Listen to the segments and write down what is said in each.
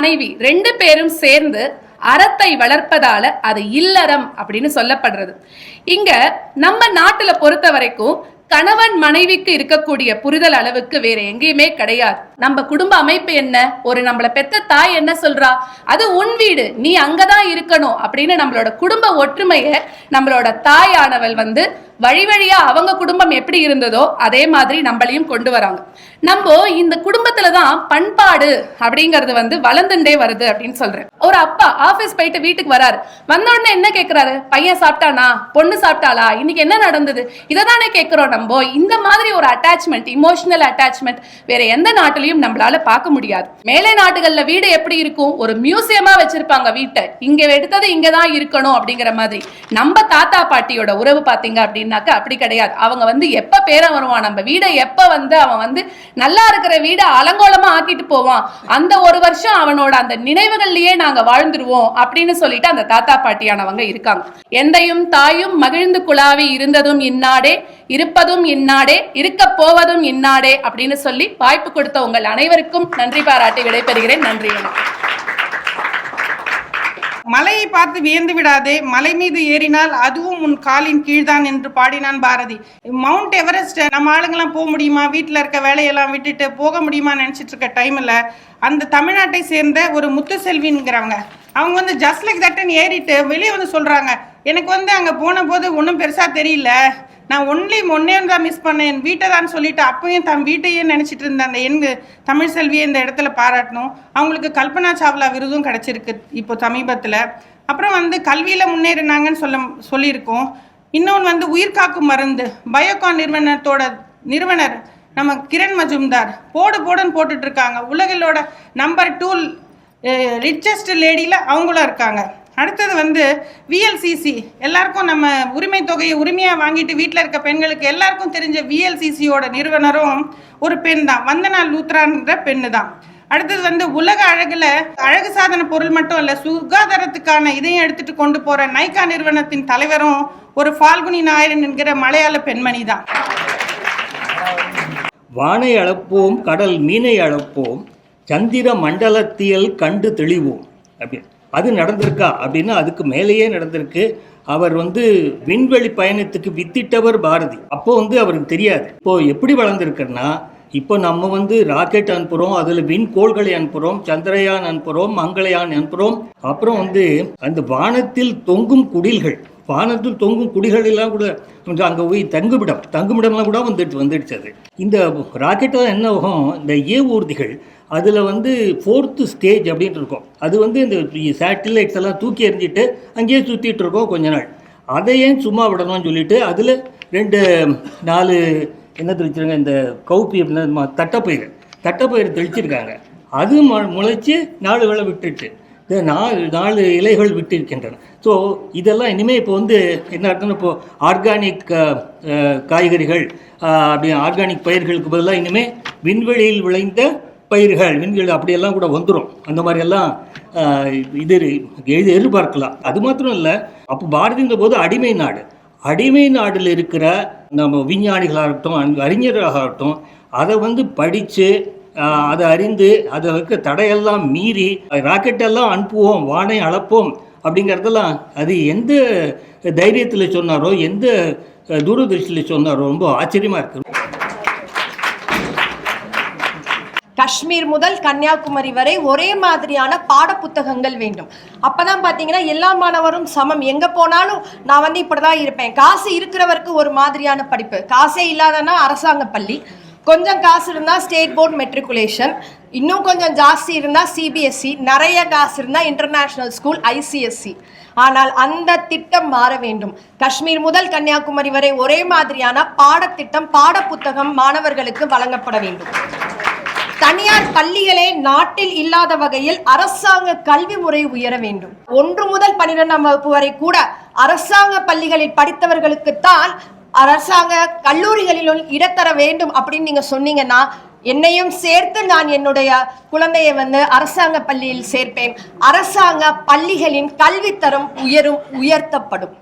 மனைவி ரெண்டு பேரும் சேர்ந்து அறத்தை வளர்ப்பதால அது இல்லறம் அப்படின்னு சொல்லப்படுறது. இங்க நம்ம நாட்டுல பொறுத்த வரைக்கும் கணவன் மனைவிக்கு இருக்கக்கூடிய புரிதல் அளவுக்கு வேற எங்கேயுமே கிடையாது. நம்ம குடும்ப அமைப்பு என்ன? ஒரு நம்மள பெத்த தாய் என்ன சொல்றா? அது உன் வீடு நீ அங்கதான் இருக்கணும் அப்படின்னு நம்மளோட குடும்ப ஒற்றுமையை நம்மளோட தாயானவள் வந்து வழி வழியா அவங்க குடும்பம் எப்படி இருந்ததோ அதே மாதிரி நம்மளையும் கொண்டு வராங்க. நம்ம இந்த குடும்பத்துல தான் பண்பாடு அப்படிங்கிறது வந்து வளர்ந்துட்டே வருது அப்படின்னு சொல்றேன். ஒரு அப்பா ஆபீஸ் போயிட்டு வீட்டுக்கு வராரு. வந்த உடனே என்ன கேக்குறாரு? பையன் சாப்பிட்டானா? பொண்ணு சாப்பிட்டாளா? இன்னைக்கு என்ன நடந்தது? இதை தானே கேட்கிறோம் நம்ம. இந்த மாதிரி ஒரு அட்டாச்மெண்ட் இமோஷனல் அட்டாச்மெண்ட் வேற எந்த நாட்டிலையும் நம்மளால பார்க்க முடியாது. மேலை நாட்டுகள்ல வீடு எப்படி இருக்கும்? ஒரு மியூசியமா வச்சிருப்பாங்க வீட்டை. இங்க எடுத்தது இங்க தான் இருக்கணும் அப்படிங்கிற மாதிரி. நம்ம தாத்தா பாட்டியோட உறவு பாத்தீங்க அப்படின்னாக்கா அப்படி கிடையாது. அவங்க வந்து எப்ப பேரன் வருவான்? நம்ம வீடை எப்ப வந்து அவன் வந்து நல்லா இருக்கிற வீடை அலங்கோலமா ஆக்கிட்டு போவான்? அந்த ஒரு வருஷம் அவனோட அந்த நினைவுகள்லயே நாங்க வாழ்ந்துருவோம் அப்படின்னு சொல்லிட்டு அந்த தாத்தா பாட்டியானவங்க இருக்காங்க. எந்தையும் தாயும் மகிழ்ந்து குழாவி இருந்ததும் இன்னாடே இருப்பதும் இன்னாடே இருக்க போவதும் இன்னாடே அப்படின்னு சொல்லி வாய்ப்பு கொடுத்த உங்கள் அனைவருக்கும் நன்றி பாராட்டி விடைபெறுகிறேன். நன்றி மலையை பார்த்து வியந்து விடாதே மலை மீது ஏறினால் அதுவும் உன் காலின் கீழ்தான் என்று பாடினான் பாரதி. மவுண்ட் எவரெஸ்ட் நம்ம ஆளுங்கெல்லாம் போக முடியுமா? வீட்டில் இருக்க வேலையெல்லாம் விட்டுட்டு போக முடியுமா நினச்சிட்டு இருக்க டைமில் அந்த தமிழ்நாட்டை சேர்ந்த ஒரு முத்துசெல்விங்கிறவங்க அவங்க வந்து ஜஸ்ட் லைக் தட்டன் ஏறிட்டு வெளியே வந்து சொல்கிறாங்க எனக்கு வந்து அங்கே போன போது ஒன்றும் பெருசாக தெரியல. நான் ஒன்லி ஒன்னே தான் மிஸ் பண்ணேன். என் வீட்டை தான் சொல்லிட்டு அப்பயும் தன் வீட்டையே நினச்சிட்டு இருந்த அந்த என் தமிழ் செல்வியை இந்த இடத்துல பாராட்டணும் அவங்களுக்கு கல்பனா சாவ்லா விருதும் கிடச்சிருக்கு இப்போ சமீபத்தில். அப்புறம் வந்து கல்வியில் முன்னேறினாங்கன்னு சொல்ல சொல்லியிருக்கோம். இன்னொன்று வந்து உயிர்காக்கும் மருந்து. பயோகான் நிறுவனத்தோட நிறுவனர் நம்ம கிரண் மஜும்தார். போடு போடுன்னு போட்டுட்டு இருக்காங்க. நம்பர் டூ ரிச்சஸ்ட் லேடியில் அவங்களும் இருக்காங்க. அடுத்தது வந்து விஎல்சிசி எல்லாருக்கும் நம்ம உரிமை தொகையை உரிமையாக வாங்கிட்டு வீட்டில் இருக்க பெண்களுக்கு எல்லாருக்கும் தெரிஞ்ச விஎல்சிசியோட நிறுவனரும் ஒரு பெண் தான். வந்தனா லூத்ரான்ற பெண்ணு தான். அடுத்தது வந்து உலக அழகுல அழகு சாதன பொருள் மட்டும் இல்ல சுகாதாரத்துக்கான இதையும் எடுத்துட்டு கொண்டு போற நைகா நிறுவனத்தின் தலைவரும் ஒரு ஃபால்குனி நாயரன் என்கிற மலையாள பெண்மணி தான். வானை அளப்போம் கடல் மீனை அளப்போம் சந்திர மண்டலத்தியல் கண்டு தெளிவோம். அப்படி. அது நடந்திருக்கா அப்படின்னா அதுக்கு மேலேயே நடந்திருக்கு. அவர் வந்து விண்வெளி பயணத்துக்கு வித்திட்டவர் பாரதி. அப்போ வந்து அவருக்கு தெரியாது. இப்போ எப்படி வளர்ந்துருக்குன்னா இப்போ நம்ம வந்து ராக்கெட் அனுப்புகிறோம் அதில் விண்கோள்களை அனுப்புகிறோம் சந்திரயான் அனுப்புகிறோம் மங்களயான் அனுப்புகிறோம் அப்புறம் வந்து அந்த வானத்தில் தொங்கும் குடில்கள். வானத்தில் தொங்கும் குடிகளெல்லாம் கூட கொஞ்சம் அங்கே போய் தங்குமிடம் தங்குமிடம்லாம் கூட வந்துட்டு வந்துடுச்சு அது. இந்த ராக்கெட்டில் என்ன ஆகும் இந்த ஏ அதில் வந்து ஃபோர்த்து ஸ்டேஜ் அப்படின்ட்டு இருக்கும். அது வந்து இந்த சேட்டிலைட்ஸ் எல்லாம் தூக்கி எறிஞ்சிட்டு அங்கேயே சுற்றிட்டு இருக்கோம் கொஞ்ச நாள். அதை ஏன் சும்மா விடணும்னு சொல்லிட்டு அதில் ரெண்டு நாலு என்ன தெளிச்சிருங்க இந்த கவுப்பி அப்படின்னா ம- தட்டைப்பயிறு. தட்டைப்பயிறு தெளிச்சிருக்காங்க. அது மு முளைச்சி நாலு வேளை விட்டுட்டு நாலு நாலு இலைகள் விட்டிருக்கின்றன. ஸோ இதெல்லாம் இனிமேல் இப்போ வந்து என்ன அர்த்தம் இப்போ ஆர்கானிக் காய்கறிகள் அப்படி ஆர்கானிக் பயிர்களுக்கு பதிலாக இனிமேல் விண்வெளியில் விளைந்த பயிர்கள் விண்வெளி அப்படியெல்லாம் கூட வந்துடும் அந்த மாதிரியெல்லாம் இது எழுதி எதிர்பார்க்கலாம். அது மாத்திரம் இல்லை அப்போ பாரதின்ற போது அடிமை நாடு. அடிமை நாட்டில் இருக்கிற நம்ம விஞ்ஞானிகளாகட்டும் அறிஞர்களாக அறிஞர்களாகட்டும் அதை வந்து படித்து அதை அறிந்து அதற்கு தடையெல்லாம் மீறி ராக்கெட் எல்லாம் அனுப்புவோம் வானை அளப்போம் அப்படிங்கிறதெல்லாம் அது எந்த தைரியத்தில் சொன்னாரோ எந்த தூரதர்ஷியில் சொன்னாரோ ரொம்ப ஆச்சரியமாக இருக்குது காஷ்மீர் முதல் கன்னியாகுமரி வரை ஒரே மாதிரியான பாடப்புத்தகங்கள் வேண்டும். அப்போதான் பார்த்தீங்கன்னா எல்லா மாணவரும் சமம். எங்கே போனாலும் நான் வந்து இப்படிதான் இருப்பேன். காசு இருக்கிறவருக்கு ஒரு மாதிரியான படிப்பு. காசே இல்லாதனா அரசாங்க பள்ளி. கொஞ்சம் காசு இருந்தால் ஸ்டேட் போர்ட் மெட்ரிகுலேஷன் இன்னும் கொஞ்சம் ஜாஸ்தி இருந்தால் சிபிஎஸ்சி நிறைய காசு இருந்தால் இன்டர்நேஷ்னல் ஸ்கூல் ஐசிஎஸ்சி ஆனால் அந்த திட்டம் மாற வேண்டும். காஷ்மீர் முதல் கன்னியாகுமரி வரை ஒரே மாதிரியான பாடத்திட்டம் பாடப்புத்தகம் மாணவர்களுக்கு வழங்கப்பட வேண்டும். தனியார் பள்ளிகளே நாட்டில் இல்லாத வகையில் அரசாங்க கல்வி முறை உயர வேண்டும். ஒன்று முதல் பன்னிரெண்டாம் வகுப்பு வரை கூட அரசாங்க பள்ளிகளில் படித்தவர்களுக்குத்தான் அரசாங்க கல்லூரிகளிலும் இடத்தர வேண்டும் அப்படின்னு நீங்க சொன்னீங்கன்னா என்னையும் சேர்த்து நான் என்னுடைய குழந்தையை வந்து அரசாங்க பள்ளியில் சேர்ப்பேன். அரசாங்க பள்ளிகளின் கல்வித்தரம் உயரும் உயர்த்தப்படும்.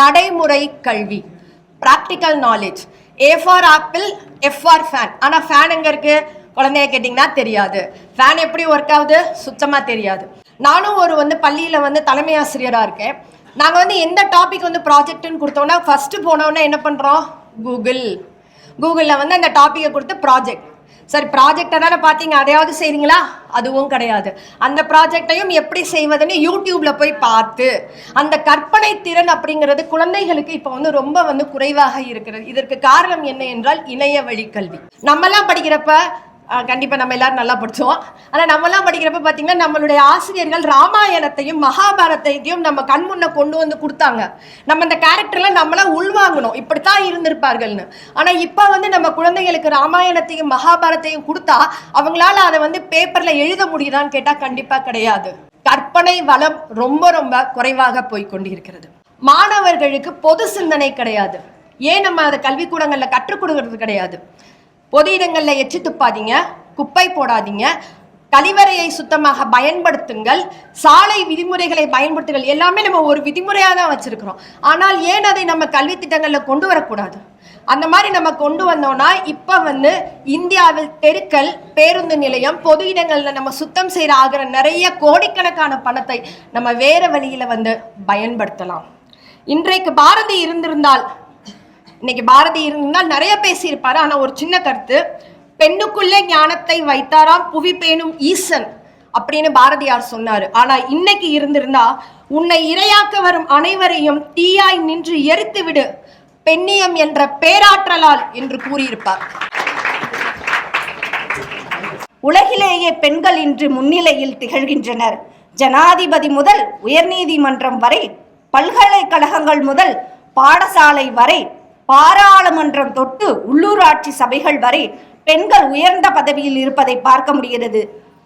நடைமுறை கல்வி practical knowledge A for apple F for fan ஆனால் ஃபேன் எங்கே இருக்கு? குழந்தைய கேட்டிங்கன்னா தெரியாது. ஃபேன் எப்படி ஒர்க் ஆகுது? சுத்தமாக தெரியாது. நானும் ஒரு வந்து பள்ளியில் வந்து தலைமை ஆசிரியராக இருக்கேன். நாங்கள் வந்து எந்த டாபிக் வந்து ப்ராஜெக்ட்னு கொடுத்தோம்னா ஃபஸ்ட்டு போனோன்னே என்ன பண்ணுறோம் கூகுள் கூகுளில் வந்து அந்த டாப்பிக்கை கொடுத்து ப்ராஜெக்ட் சரி ப்ராஜெக்டை தானே பார்த்தீங்க? அதையாவது செய்கிறீங்களா அதுவும் கிடையாது. அந்த ப்ராஜெக்டையும் எப்படி செய்வதுன்னு யூடியூப்பில் போய் பார்த்து அந்த கற்பனை திறன் அப்படிங்கிறது குழந்தைகளுக்கு இப்போ வந்து ரொம்ப வந்து குறைவாக இருக்கிறது. இதற்கு காரணம் என்ன என்றால் இணைய வழி கல்வி. நம்மலாம் படிக்கிறப்ப கண்டிப்பாக கண்டிப்பா நம்ம எல்லாரும் நல்லா படித்தோம் ஆனா நம்மலாம் படிக்கிறப்ப பார்த்தீங்கன்னா நம்மளுடைய ஆசிரியர்கள் ராமாயணத்தையும் மகாபாரதத்தையும் நம்ம கண் முன்ன கொண்டு வந்து கொடுத்தாங்க. நம்ம அந்த கேரக்டர்ல நம்மளாம் உள்வாங்கணும். இப்படித்தான் இருந்திருப்பார்கள்னு. ஆனா இப்ப வந்து நம்ம குழந்தைகளுக்கு ராமாயணத்தையும் மகாபாரத்தையும் கொடுத்தா அவங்களால அதை வந்து பேப்பர்ல எழுத முடியுதான்னு கேட்டால் கண்டிப்பா கிடையாது. கற்பனை வளம் ரொம்ப ரொம்ப குறைவாக போய் கொண்டிருக்கிறது. மாணவர்களுக்கு பொது சிந்தனை கிடையாது. ஏன் நம்ம அதை கல்விக்கூடங்கள்ல கற்றுக் கொடுக்கறது கிடையாது? பொது இடங்களில் எச்சி துப்பாதீங்க குப்பை போடாதீங்க கழிவறையை சுத்தமாக பயன்படுத்துங்கள் சாலை விதிமுறைகளை பயன்படுத்துங்கள் எல்லாமே நம்ம ஒரு விதிமுறையாக தான் வச்சுருக்கிறோம். ஆனால் ஏன் அதை நம்ம கல்வி திட்டங்களில் கொண்டு வரக்கூடாது? அந்த மாதிரி நம்ம கொண்டு வந்தோம்னா இப்போ வந்து இந்தியாவில் தெருக்கள் பேருந்து நிலையம் பொது இடங்களில் நம்ம சுத்தம் செய்கிற ஆகிற நிறைய கோடிக்கணக்கான பணத்தை நம்ம வேறு வழியில் வந்து பயன்படுத்தலாம். இன்றைக்கு பாரதி இருந்திருந்தால் இன்னைக்கு பாரதி இருந்தால் நிறைய பேசியிருப்பாரு ஆனா ஒரு சின்ன கருத்து பெண்ணுக்குள்ளே ஞானத்தை வைத்தாராம் புவி பேணும் ஈசன் அப்படின்னு பாரதியார் சொன்னாரு. ஆனா இன்னைக்கு இருந்திருந்தா உன்னை இரையாக்க வரும் அனைவரையும் தீயாய் நின்று எரித்து விடு பெண்ணியம் என்ற பேராற்றலால் என்று கூறியிருப்பார். உலகிலேயே பெண்கள் இன்று முன்னிலையில் திகழ்கின்றனர். ஜனாதிபதி முதல் உயர்நீதிமன்றம் வரை பல்கலைக்கழகங்கள் முதல் பாடசாலை வரை பாராளுமன்றம் தொட்டு உள்ளூராட்சி சபைகள் வரை பெண்கள் உயர்ந்த பதவியில் இருப்பதை பார்க்க முடிகிறது.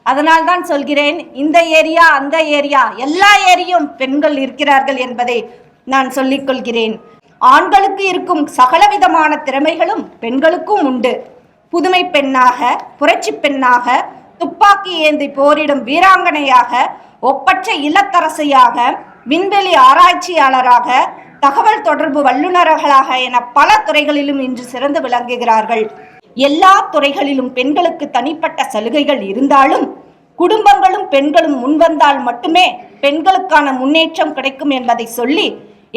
அதனால் தான் சொல்கிறேன் இந்த ஏரியா அந்த ஏரியா எல்லா ஏரியும் பெண்கள் இருக்கிறார்கள் என்பதை நான் சொல்லிக்கொள்கிறேன் ஆண்களுக்கு இருக்கும் சகலவிதமான திறமைகளும் பெண்களுக்கும் உண்டு. புதுமை பெண்ணாக புரட்சி பெண்ணாக துப்பாக்கி ஏந்தி போரிடும் வீராங்கனையாக ஒப்பற்ற இல்லத்தரசியாக விண்வெளி ஆராய்ச்சியாளராக தகவல் தொடர்பு வல்லுநர்களாக என பல துறைகளிலும் இன்று சிறந்து விளங்குகிறார்கள். எல்லா துறைகளிலும் பெண்களுக்கு தனிப்பட்ட சலுகைகள் இருந்தாலும் குடும்பங்களும் பெண்களும் முன்வந்தால் மட்டுமே பெண்களுக்கான முன்னேற்றம் கிடைக்கும் என்பதை சொல்லி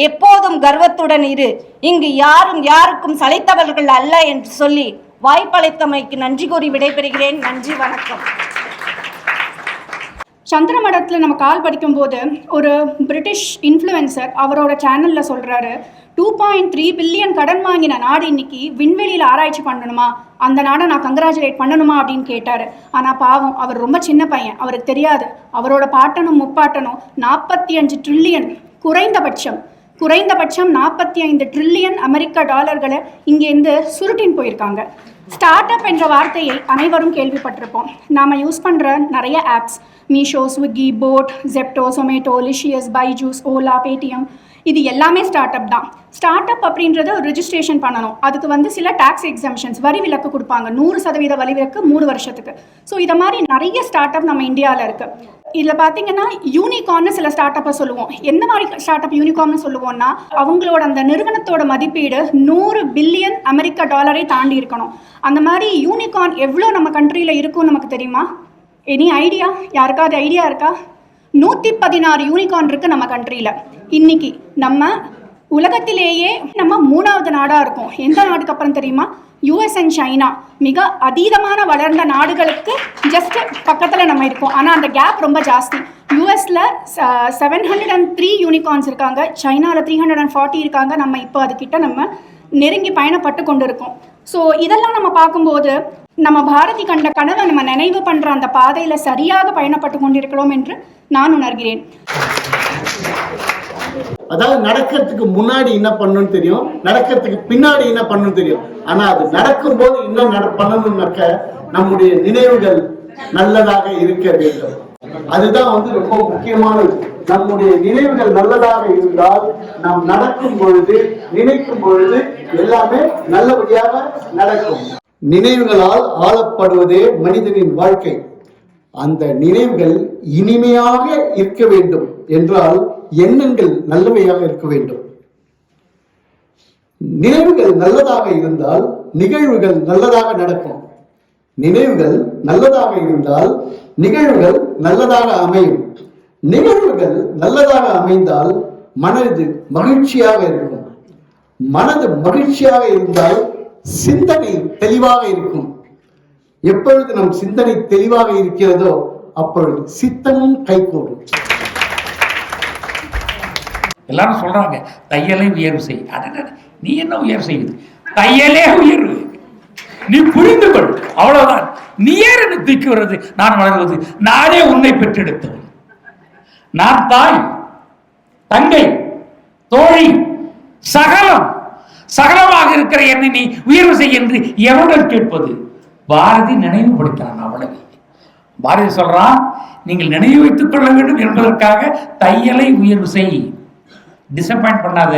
எப்போதும் கர்வத்துடன் இரு. இங்கு யாரும் யாருக்கும் சளைத்தவர்கள் அல்ல என்று சொல்லி வாய்ப்பளித்தமைக்கு நன்றி கூறி விடைபெறுகிறேன். நன்றி வணக்கம். சந்திரமடத்தில் நம்ம கால் படிக்கும்போது ஒரு பிரிட்டிஷ் இன்ஃப்ளூயன்சர் அவரோட சேனலில் சொல்கிறாரு டூ பாயிண்ட் த்ரீ பில்லியன் கடன் வாங்கின நாடு இன்னைக்கு விண்வெளியில் ஆராய்ச்சி பண்ணணுமா? அந்த நாடை நான் கங்க்ராச்சுலேட் பண்ணணுமா? அப்படின்னு கேட்டார். ஆனால் பாவம் அவர் ரொம்ப சின்ன பையன். அவருக்கு தெரியாது. அவரோட பாட்டனும் முப்பாட்டனும் நாற்பத்தி அஞ்சு ட்ரில்லியன் குறைந்தபட்சம் குறைந்தபட்சம் நாற்பத்தி ஐந்து ட்ரில்லியன் அமெரிக்க டாலர்களை இங்கேருந்து சுருட்டின் போயிருக்காங்க. ஸ்டார்ட் அப் என்ற வார்த்தையை அனைவரும் கேள்விப்பட்டிருப்போம். நாம் யூஸ் பண்ணுற நிறைய apps Meesho Swiggy boat Zepto Zomato Licious Byju's Ola Paytm இது எல்லாமே ஸ்டார்ட் அப் தான். ஸ்டார்ட் அப் அப்படின்றத ஒரு ரிஜிஸ்ட்ரேஷன் பண்ணணும். அதுக்கு வந்து சில டாக்ஸ் எக்ஸம்ஷன்ஸ் வரி விலக்கு கொடுப்பாங்க. நூறு சதவீத வரி விலக்கு மூணு வருஷத்துக்கு. ஸோ இதை மாதிரி நிறைய ஸ்டார்ட் அப் நம்ம இந்தியாவில் இருக்குது இதில் பார்த்தீங்கன்னா யூனிகார்ன்னு சில ஸ்டார்ட் அப்பை சொல்லுவோம். எந்த மாதிரி ஸ்டார்ட் அப் யூனிகார்னு சொல்லுவோம்னா அவங்களோட அந்த நிறுவனத்தோட மதிப்பீடு நூறு பில்லியன் அமெரிக்க டாலரை தாண்டி இருக்கணும். அந்த மாதிரி யூனிகார்ன் எவ்வளோ நம்ம கண்ட்ரியில் இருக்கும்னு நமக்கு தெரியுமா? எனி ஐடியா யாருக்காவது ஐடியா இருக்கா? நூற்றி பதினாறு யூனிகார்ன் இருக்குது நம்ம கண்ட்ரியில் இன்னைக்கு நம்ம உலகத்திலேயே நம்ம மூணாவது நாடாக இருக்கும். எந்த நாடுக்கு அப்புறம் தெரியுமா? யூஎஸ் அண்ட் சைனா மிக அதீதமான வளர்ந்த நாடுகளுக்கு ஜஸ்ட் பக்கத்தில் நம்ம இருக்கோம். ஆனால் அந்த கேப் ரொம்ப ஜாஸ்தி. யூஎஸில் seven hundred and three unicorns இருக்காங்க. சைனாவில் த்ரீ ஹண்ட்ரட் அண்ட் ஃபார்ட்டி இருக்காங்க. நம்ம இப்போ அதுக்கிட்ட நம்ம நெருங்கி பயணப்பட்டு கொண்டு இருக்கோம் ஸோ இதெல்லாம் நம்ம பார்க்கும்போது நம்ம பாரதி கண்ட கனவை நம்ம நினைவு பண்ணுற அந்த பாதையில் சரியாக பயணப்பட்டு கொண்டிருக்கிறோம் என்று நான் உணர்கிறேன். அதாவது நடக்கிறதுக்கு முன்னாடி என்ன பண்ணணும்னு தெரியும் நடக்கிறதுக்கு பின்னாடி என்ன பண்ணணும்னு தெரியும். ஆனா அது நடக்கும் போது என்ன நட பண்ணணும்னாக்க நம்முடைய நினைவுகள் நல்லதாக இருக்க வேண்டும். அதுதான் வந்து ரொம்ப முக்கியமானது நம்முடைய நினைவுகள் நல்லதாக இருந்தால் நாம் நடக்கும் பொழுது நினைக்கும் பொழுது எல்லாமே நல்லபடியாக நடக்கும். நினைவுகளால் ஆளப்படுவதே மனிதனின் வாழ்க்கை. அந்த நினைவுகள் இனிமையாக இருக்க வேண்டும் என்றால் எண்ணங்கள் நல்லவையாக இருக்க வேண்டும். நினைவுகள் நல்லதாக இருந்தால் நிகழ்வுகள் நல்லதாக நடக்கும். நினைவுகள் நல்லதாக இருந்தால் நிகழ்வுகள் நல்லதாக அமையும். நிகழ்வுகள் நல்லதாக அமைந்தால் மனது மகிழ்ச்சியாக இருக்கும். மனது மகிழ்ச்சியாக இருந்தால் சிந்தனை தெளிவாக இருக்கும். எப்பொழுது நம் சிந்தனை தெளிவாக இருக்கிறதோ அப்பொழுது சித்தமும் கைகூடும். எல்லாரும் சொல்றாங்க தையலை உயர்வு செய். அடடட, நீ என்ன உயர்வு செய்யுது? தையலே உயர்வு. நீ புரிந்து கொள். அவ்வளவுதான். நீ ஏன் தூக்கி வர்றது நான் வளர்வது. நானே உன்னை பெற்றெடுத்தவன். நான் தாய் தங்கை தோழி சகலம். சகலமாக இருக்கிற என்னை நீ உயர்வு செய் என்று எவனுடன் கேட்பது? பாரதி நினைவுபடுத்தான் அவ்வளவு பாரதி சொல்றான் நீங்கள் நினைவு வைத்துக் கொள்ள வேண்டும் என்பதற்காக தையலை உயர்வு செய். டிசப்பாயிண்ட் பண்ணாத.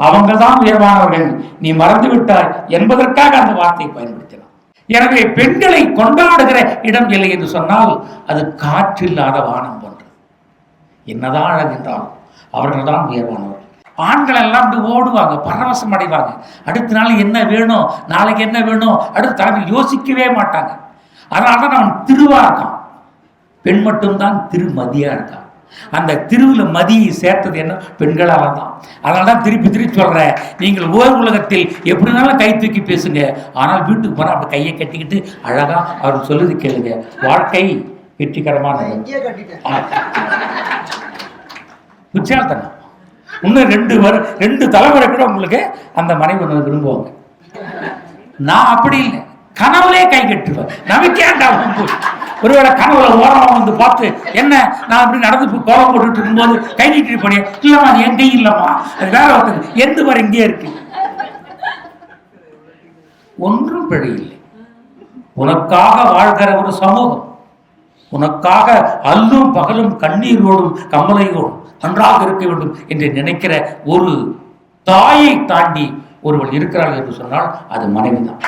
அவங்க தான் உயர்வானவர்கள். நீ மறந்து விட்டாய் என்பதற்காக அந்த வார்த்தையை பயன்படுத்தலாம் எனவே பெண்களை கொண்டாடுகிற இடம் இல்லை என்று சொன்னால் அது காற்றில்லாத வானம் போன்றது என்னதான் அழகென்றாலும் அவர்கள் தான் உயர்வானவர்கள். ஆண்கள் எல்லாம் இப்படி ஓடுவாங்க பரவசம் அடைவாங்க. அடுத்த நாள் என்ன வேணும்? நாளைக்கு என்ன வேணும்? அடுத்த தலைமை யோசிக்கவே மாட்டாங்க. அதனால தான் அவன் திருவா இருக்கான். பெண் மட்டும்தான் திருமதியா இருக்கான். அந்த திருவில் மதியை சேர்த்தது என்ன? பெண்களால தான் அதனால தான் திருப்பி திருப்பி சொல்றேன். நீங்கள் ஓர் உலகத்தில் எப்படினாலும் கை தூக்கி பேசுங்க. ஆனால் வீட்டுக்கு போனால் அப்படி கையை கட்டிக்கிட்டு அழகா அவர் சொல்லுது கேளுங்க. வாழ்க்கை வெற்றிகரமானது. ஆ. இன்னும் ரெண்டு வரு ரெண்டு தலைமுறை கூட உங்களுக்கு அந்த மனைவி ஒன்று விரும்புவாங்க. நான் அப்படி இல்லை. கனவுலே கை கட்டுவேன். நமக்கேண்டா ஒருவேளை கனவுல ஓரமாக வந்து பார்த்து என்ன நான் அப்படி நடந்து போய் கோலம் போட்டுட்டு இருக்கும்போது கை நீட்டிட்டு போனேன் இல்லம்மா அது என் கை இல்லம்மா. அது வேற ஒருத்தர். எந்த வர இங்கே இருக்கு. ஒன்றும் பிழை இல்லை. உனக்காக வாழ்கிற ஒரு சமூகம் உனக்காக அல்லும் பகலும் கண்ணீரோடும் கம்பளையோடும் நன்றாக இருக்க வேண்டும் என்று நினைக்கிற ஒரு தாயை தாண்டி ஒருவள் இருக்கிறாள் என்று சொன்னால் அது மனைவிதான்.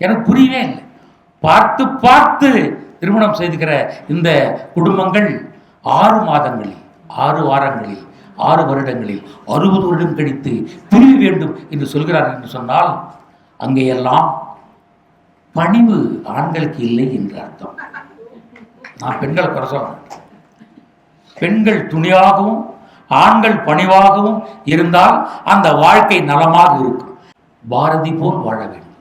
எனக்கு புரியவே இல்லை. பார்த்து பார்த்து திருமணம் செய்துக்கிற இந்த குடும்பங்கள் ஆறு மாதங்களில் ஆறு வாரங்களில் ஆறு வருடங்களில் அறுபது வருடம் கழித்து பிரிவு வேண்டும் என்று சொல்கிறார்கள் என்று சொன்னால் அங்கேயெல்லாம் பணிவு ஆண்களுக்கு இல்லை என்று அர்த்தம். நான் பெண்களை குறை சொல்ல பெண்கள் துணியாகவும் ஆண்கள் பணிவாகவும் இருந்தால் அந்த வாழ்க்கை நலமாக இருக்கும். பாரதி போல் வாழ வேண்டும்.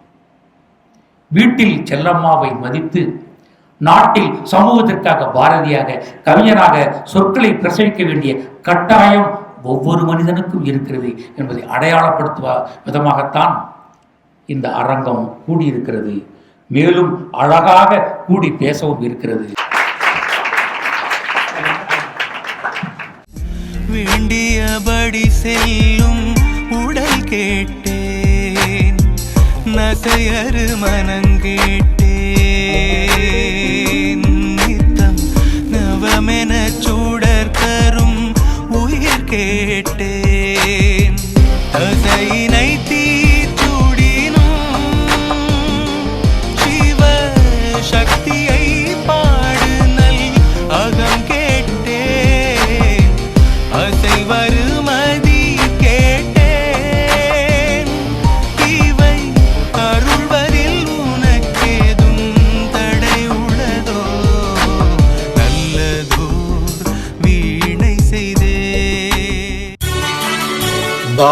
வீட்டில் செல்லம்மாவை மதித்து நாட்டில் சமூகத்திற்காக பாரதியாக கவிஞராக சொற்களை பிரசவிக்க வேண்டிய கட்டாயம் ஒவ்வொரு மனிதனுக்கும் இருக்கிறது என்பதை அடையாளப்படுத்துவ விதமாகத்தான் இந்த அரங்கம் கூடியிருக்கிறது. மேலும் அழகாக கூடி பேசவும் இருக்கிறது. வேண்டியபடி செல்லும் உடல் கேட்டேன். நகையறு மனங்கேட்டேன் நித்தம் நவமென சூடர் தரும் உயிர் கேட்டேன்.